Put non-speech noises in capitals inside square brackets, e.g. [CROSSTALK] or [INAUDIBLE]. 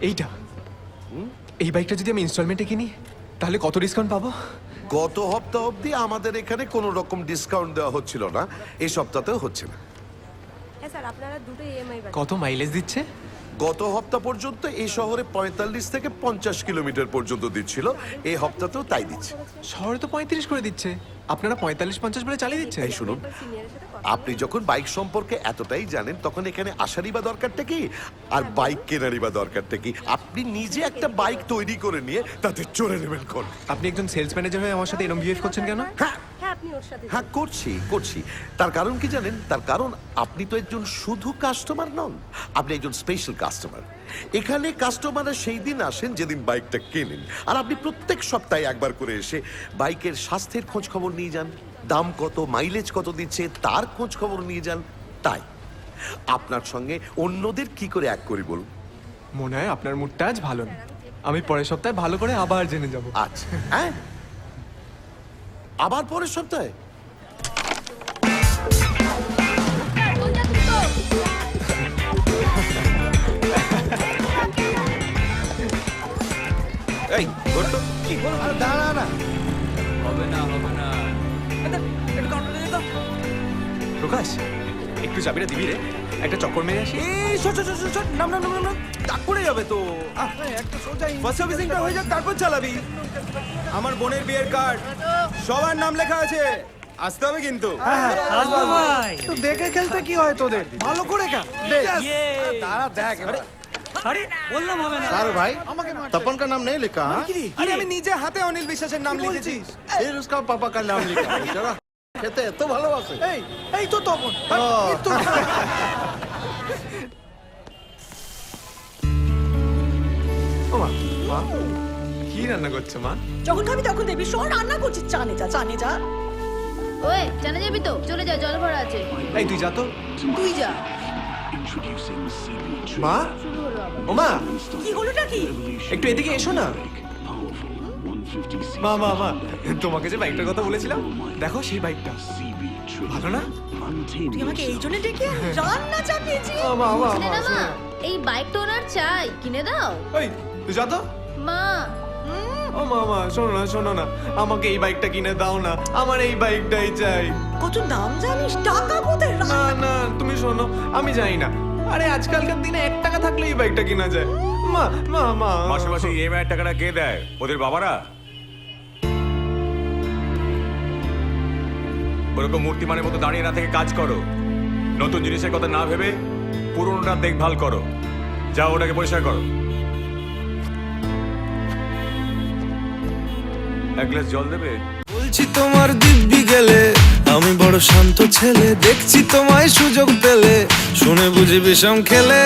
এইটা। এই বাইকটা যদি আমি ইনস্টলমেন্টে কিনি, তাহলে কত ডিসকাউন্ট পাবো? গত সপ্তাহ অবধি আমাদের এখানে কোনো রকম ডিসকাউন্ট দেওয়া হচ্ছিল না। এই সপ্তাহতেও হচ্ছে না। হ্যাঁ স্যার আপনারা দুটো ইএমআই কত মাইলেজ দিচ্ছে? গত সপ্তাহ পর্যন্ত এই শহরে পঁয়তাল্লিশ থেকে পঞ্চাশ কিলোমিটার পর্যন্ত দিচ্ছিল। এই সপ্তাহতেও তাই দিচ্ছে। শহরে তো পঁয়ত্রিশ করে দিচ্ছে। আপনারা পঁয়তাল্লিশ পঞ্চাশ বলে চালিয়ে দিচ্ছে এই শুনুন আপনি যখন বাইক সম্পর্কে এতটাই জানেন তখন এখানে আসারই বা দরকারটা কি? আর বাইক কেনারই বা দরকারটা কি? আপনি নিজে একটা বাইক তৈরি করে নিয়ে তাতে চড়ে নেবেন কোন? আপনি একজন সেলস ম্যানেজার হয়ে আমার সাথে এরকম বিহেভ করছেন কেন? হ্যাঁ আপনি ওর সাথে হ্যাঁ করছি করছি। তার কারণ কি জানেন? তার কারণ আপনি তো একজন শুধু কাস্টমার নন। আপনি একজন স্পেশাল কাস্টমার এখানে কাস্টমাররা সেই দিন আসেন যেদিন বাইকটা কেনেন। আর আপনি প্রত্যেক সপ্তাহে একবার করে এসে বাইকের স্বাস্থ্যের খোঁজ খবর নিয়ে যান। দাম কত মাইলেজ কত দিচ্ছে তার খোঁজ খবর নিয়ে যান। তাই। আপনার সঙ্গে অন্যদের কি করে এক করি বলুন? মনে হয় আপনার মুডটা আজ ভালো না। আমি পরের সপ্তাহে ভালো করে আবার জেনে যাব। আচ্ছা। হ্যাঁ? আবার পরের সপ্তাহে। এই ঘটলো কি? দাঁড়া না। প্রকাশ একটু চাবিটা দিবি রে একটা চক্কর মেরে আসি এই শট শট শট শট নাম নাম নাম নাম টাক পড়ে যাবে তো ফার্স্ট সার্ভিসিংটা হয়ে যাক তারপর চালাবি আমার বোনের বিয়ের কার্ড সবার নাম লেখা আছে আসতে হবে কিন্তু তো দেখে খেলতে কি হয় তোদের ভালো করে খা তারা দেখ [LAUGHS] এবার। আরে বললাম হবে না सारू भाई तपन का नाम नहीं लिखा हाँ? আরে আমি নিজে হাতে অনিল বিশ্বাসের নাম লিখেছি फिर उसका पापा का नाम लिखा बेचारा খেতে এত ভালোবাসে? এই এই তো তপন কি রান্না করছ মা? যখন খাবি তখন দেখবি শোন রান্না করছিস চানে যা চানে যা। ওয়ে জানা যাবি তো? চলে যা জল ভরা আছে। এই তুই যা তো। তুই যা। মা ও মা? কি হলোটা কি? একটু এদিকে এসো না। মা মা মা তোমাকে যে বাইকটার কথা বলেছিলাম দেখো সেই বাইকটা। ভালো না? তুই আমাকে এই জন্য ডেকে রান্না চাপিয়েছি মা মা মা এই বাইকটা ওনার চাই। কিনে দাও। তুই যা তো। মা। ও মা মা শোনো না শোনো না। আমাকে এই বাইকটা কিনে দাও না। আমার এই বাইকটাই চাই। কত দাম জানিস? টাকা কোথায়? না না তুমি শোনো আমি জানি না। আরে আজকালকার দিনে এক টাকা থাকলে এই বাইকটা কিনা যায়। মা মা মা। মাসে মাসে ইএমআই টাকাটা কে দেয়? ওদের বাবারা? ওরকম মূর্তিমানের মতো দাঁড়িয়ে না থেকে কাজ করো। নতুন জিনিসের কথা না ভেবে পুরোনোটা দেখভাল করো। যাও ওটাকে পরিষ্কার করো। এক গ্লাস জল দেবে? বলছি তোমার দিব্যি গেলে, আমি বড় শান্ত ছেলে, দেখছি তোমায় সুযোগ পেলে, শুনে বুঝি বিষম খেলে।